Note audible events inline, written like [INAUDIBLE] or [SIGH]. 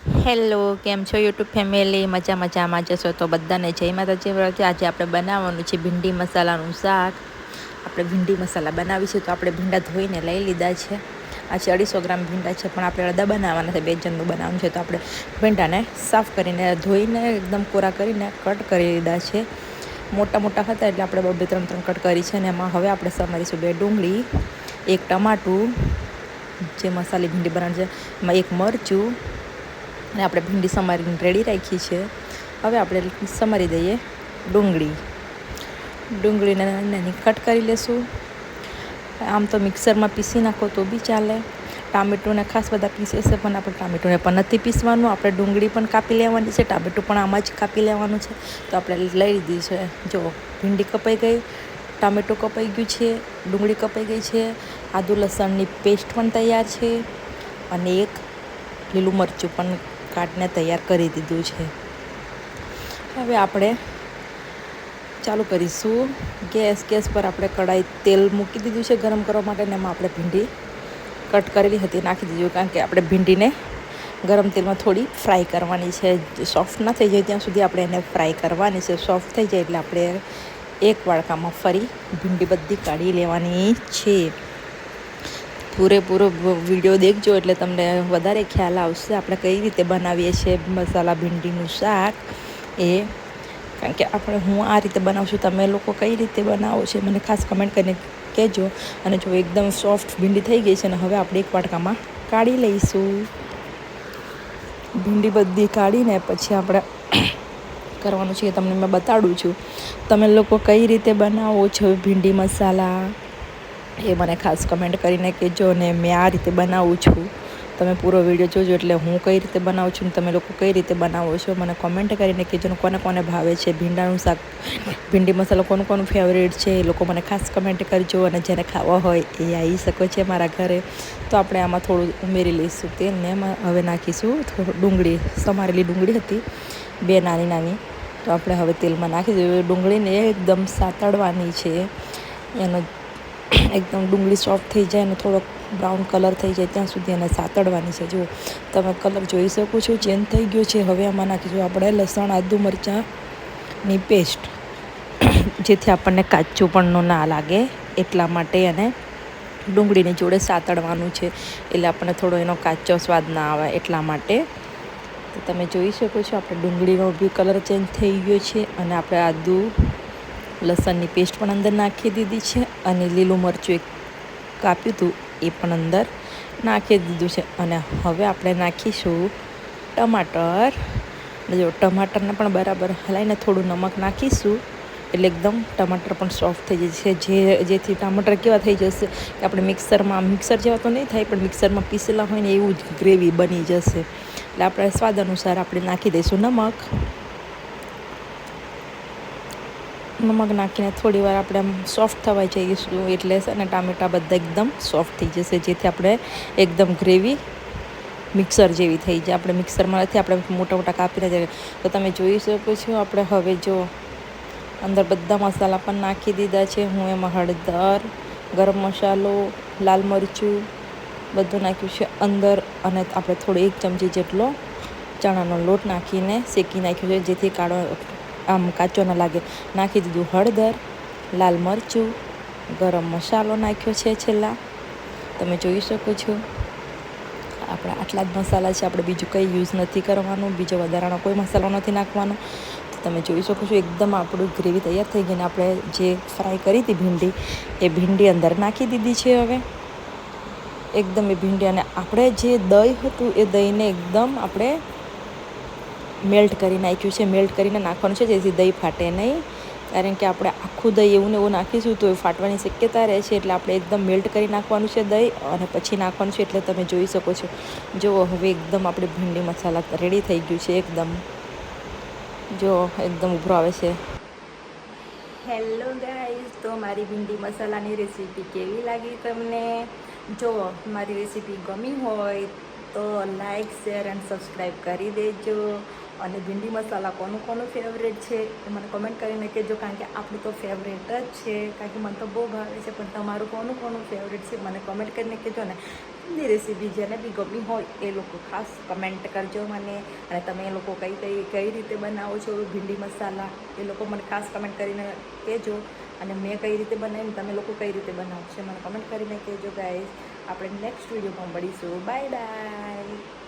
Hello, કેમ છો YouTube family? મજા મજામાં જશો તો બધાને જય માતાજી. વ્રત આજે આપણે બનાવવાનું છે ભીંડી મસાલાનું શાક. આપણે ભીંડી મસાલા બનાવીશું તો આપણે ભીંડા ધોઈને લઈ લીધા છે. આજે અઢીસો ગ્રામ ભીંડા છે, પણ આપણે અડધા બનાવવાના છે, બે જણનું બનાવવાનું છે. તો આપણે ભીંડાને સાફ કરીને ધોઈને એકદમ કોરા કરીને કટ કરી લીધા છે. મોટા મોટા હતા એટલે આપણે બબે ત્રણ ત્રણ કટ કરી છે અને એમાં હવે આપણે સમારીશું બે ડુંગળી, એક ટમાટું, જે મસાલી ભીંડી બનાવવાની છે, એમાં એક મરચું અને આપણે ભીંડી સમારીને રેડી રાખી છે. હવે આપણે સમારી દઈએ ડુંગળી. ડુંગળીને નાની કટ કરી લેશું. આમ તો મિક્સરમાં પીસી નાખો તો બી ચાલે. ટામેટુંને ખાસ બધા પીસે છે, પણ આપણે ટામેટુંને પણ નથી પીસવાનું. આપણે ડુંગળી પણ કાપી લેવાની છે, ટામેટું પણ આમાં જ કાપી લેવાનું છે. તો આપણે લઈ લીધી છે, જો ભીંડી કપાઈ ગઈ, ટામેટું કપાઈ ગયું છે, ડુંગળી કપાઈ ગઈ છે, આદુ લસણની પેસ્ટ પણ તૈયાર છે, અને એક લીલું મરચું પણ કાટને તૈયાર કરી દીધું છે. હવે આપણે ચાલુ કરીશું. ગેસ ગેસ પર આપણે કડાઈ તેલ મૂકી દીધું છે ગરમ કરવા માટે ને એમાં આપણે ભીંડી કટ કરેલી હતી, નાખી દીધું કારણ કે આપણે ભીંડીને ગરમ તેલમાં થોડી ફ્રાય કરવાની છે. સોફ્ટ ના થઈ જાય ત્યાં સુધી આપણે એને ફ્રાય કરવાની છે. સોફ્ટ થઈ જાય એટલે આપણે એક વાડકામાં ફરી ભીંડી બધી કાઢી લેવાની છે. પૂરેપૂરો વીડિયો દેખજો એટલે તમને વધારે ખ્યાલ આવશે. આપણે કઈ રીતે બનાવીએ છીએ મસાલા ભીંડીનું શાક એ. કારણ કે આપણે હું આ રીતે બનાવું છું, તમે લોકો કઈ રીતે બનાવો છો મને ખાસ કમેન્ટ કરીને કહેજો. અને જો એકદમ સોફ્ટ ભીંડી થઈ ગઈ છે ને, હવે આપણે એક વાટકામાં કાઢી લઈશું. ભીંડી બધી કાઢીને પછી આપણે [COUGHS] કરવાનું છે તમને મેં બતાડું છું. તમે લોકો કઈ રીતે બનાવો છો ભીંડી મસાલા? એ મને ખાસ કમેન્ટ કરીને કહેજો ને મેં આ રીતે બનાવું છું. તમે પૂરો વીડિયો જોજો એટલે હું કઈ રીતે બનાવું છું ને તમે લોકો કઈ રીતે બનાવો છો મને કોમેન્ટ કરીને કહેજો ને કોને કોને ભાવે છે. ભીંડાનું શાક, ભીંડી મસાલો કોનું કોનું ફેવરેટ છે એ લોકો મને ખાસ કમેન્ટ કરજો અને જેને ખાવા હોય એ આવી શકો છે મારા ઘરે. તો આપણે આમાં થોડું ઉમેરી લઈશું તેલને હવે નાખીશું થોડું ડુંગળી, સમારેલી ડુંગળી હતી, બે નાની નાની. તો આપણે હવે તેલમાં નાખી દઈએ. ડુંગળીને એકદમ સાતળવાની છે. એનો એકદમ ડુંગળી સોફ્ટ થઈ જાય અને થોડોક બ્રાઉન કલર થઈ જાય ત્યાં સુધી એને સાતડવાની છે. જો તમે કલર જોઈ શકો છો, ચેન્જ થઈ ગયો છે. હવે આમાં નાખીશું આપણે લસણ, આદુ મરચાંની પેસ્ટ. જેથી આપણને કાચું પણ ના લાગે. એટલા માટે એને ડુંગળીની જોડે સાતડવાનું છે. એટલે આપણને થોડો એનો કાચો સ્વાદ ના આવે એટલા માટે. તો તમે જોઈ શકો છો, આપણે ડુંગળીનો બી કલર ચેન્જ થઈ ગયો છે અને આપણે આદુ લસણની પેસ્ટ પણ અંદર નાખી દીધી છે અને લીલું મરચું એક કાપ્યું હતું એ પણ અંદર નાખી દીધું છે. અને હવે આપણે નાખીશું ટમાટર. જો ટમાટરને પણ બરાબર હલાવીને થોડું નમક નાખીશું એટલે એકદમ ટમાટર પણ સોફ્ટ થઈ જશે. જે, જેથી ટમાટર કેવા થઈ જશે કે આપણે મિક્સરમાં, મિક્સર જેવા તો નહીં થાય પણ મિક્સરમાં પીસેલા હોય ને એવું જ ગ્રેવી બની જશે. એટલે આપણે સ્વાદ અનુસાર આપણે નાખી દઈશું નમક. નમક નાખીને થોડી વાર આપણે આમ સોફ્ટ થવા જઈશું. એટલે છે ને ટામેટાં બધા એકદમ સોફ્ટ થઈ જશે. જેથી આપણે એકદમ ગ્રેવી મિક્સર જેવી થઈ જાય. આપણે મિક્સરમાં નથી આપણે મોટા મોટા કાપીને જાય તો તમે જોઈ શકો છો, આપણે હવે જો અંદર બધા મસાલા પણ નાખી દીધા છે. હું એમાં હળદર, ગરમ મસાલો, લાલ મરચું બધું નાખ્યું છે અંદર. અને આપણે થોડો એક ચમચી જેટલો ચણાનો લોટ નાખીને શેકી નાખ્યો છે. જેથી કાળો આમ કાચો ન લાગે. નાખી દીધું હળદર, લાલ મરચું, ગરમ મસાલો નાખ્યો છે છેલ્લા. તમે જોઈ શકો છો. આપણા આટલા જ મસાલા છે. આપણે બીજું કંઈ યુઝ નથી કરવાનું. બીજો વધારાનો કોઈ મસાલો નથી નાખવાનો. તો તમે જોઈ શકો છો એકદમ આપણું ગ્રેવી તૈયાર થઈ ગઈને આપણે જે ફ્રાય કરી હતી ભીંડી, એ ભીંડી અંદર નાખી દીધી છે હવે. એકદમ એ ભીંડી અને આપણે જે દહીં હતું એ દહીંને એકદમ આપણે મેલ્ટ કરી નાખ્યું છે, મેલ્ટ કરીને નાખવાનું છે, જેથી દહીં ફાટે નહીં. કારણ કે આપણે આખું દહીં એવું ને એવું નાખીશું તો એ ફાટવાની શક્યતા રહે છે, એટલે આપણે એકદમ મેલ્ટ કરી નાખવાનું છે દહીં અને પછી નાખવાનું છે, એટલે તમે જોઈ શકો છો. જુઓ હવે એકદમ આપણે ભીંડી મસાલા રેડી થઈ ગયું છે, એકદમ. જો એકદમ ઉભરો આવે છે. હેલો ગાઈઝ તો મારી ભીંડી મસાલાની રેસીપી કેવી લાગી તમને? જો મારી રેસીપી ગમી હોય તો લાઇક શેર એન્ડ સબસ્ક્રાઈબ કરી દેજો. અને ભીંડી મસાલા કોનું કોનું ફેવરેટ છે એ મને કમેન્ટ કરીને કહેજો, કારણ કે આપણું તો ફેવરેટ જ છે. કારણ કે મને તો બહુ ભાવે છે, પણ તમારું કોનું કોનું ફેવરેટ છે મને કમેન્ટ કરીને કહેજો ને. ની રેસીપી જેને બી ગમી હોય એ લોકો ખાસ કમેન્ટ કરજો મને. અને તમે એ લોકો કઈ કઈ કઈ રીતે બનાવો છો ભીંડી મસાલા એ લોકો મને ખાસ કમેન્ટ કરીને કહેજો. અને મેં કઈ રીતે બનાવીને તમે લોકો કઈ રીતે બનાવો છો મને કમેન્ટ કરીને કહેજો ગાઈઝ આપણે નેક્સ્ટ વિડીયોમાં મળીશું બાય બાય